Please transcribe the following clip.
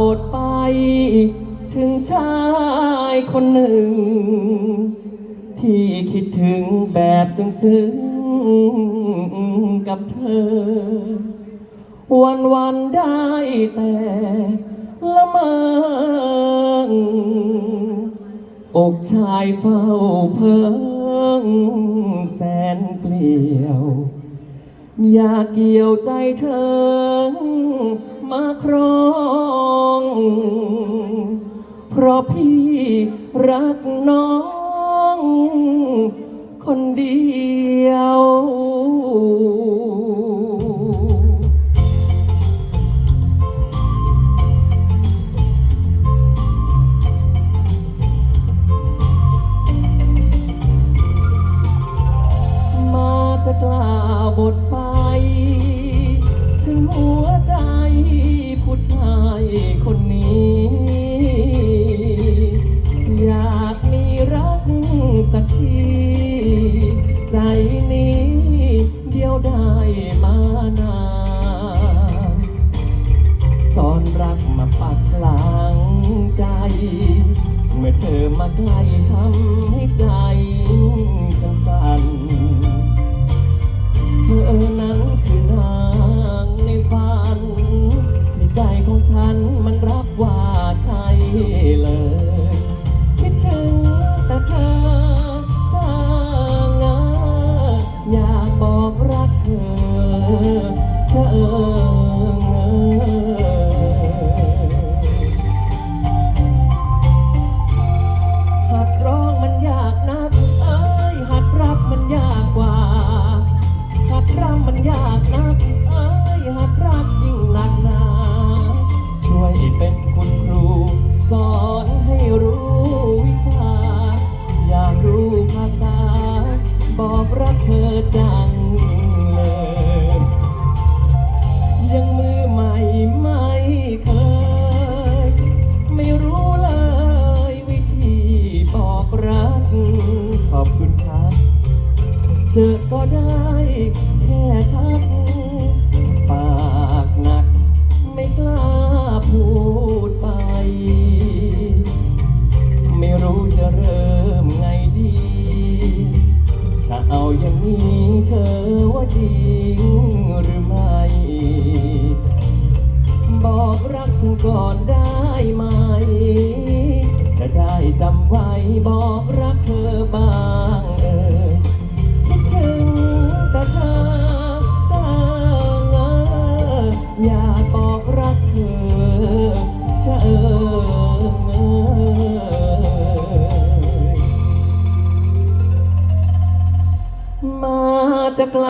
บทไป ถึงชายคนหนึ่ง ที่คิดถึงแบบซึ้งๆกับเธอ วันๆได้แต่ละเมออกชายเฝ้าเพิงแสนเกลียว อยากเกี่ยวใจเธอ มาครอง เพราะพี่รักน้อง คนเดียว ใจผู้ชายคนนี้ อยากมีรักสักที ใจนี้เดียวได้มานานสอนรักมาปักกลางใจ เมื่อเธอมาใกล้ทำให้ใจฉันสั่น ฉันมันรับว่าใช่เลย คิดถึงแต่เธอช่างงาอยากบอกรักเธอเชอ จังเลยยังมือใหม่ไม่เคย ไม่รู้เลยวิธีบอกรัก ขอบคุณครับ เจอก็ได้แค่ทัก มีเธอว่าจริงหรือไม่ บอกรักฉันก่อนได้ไหม จะได้จำไว้บอกรักเธอบ้าง จากไกล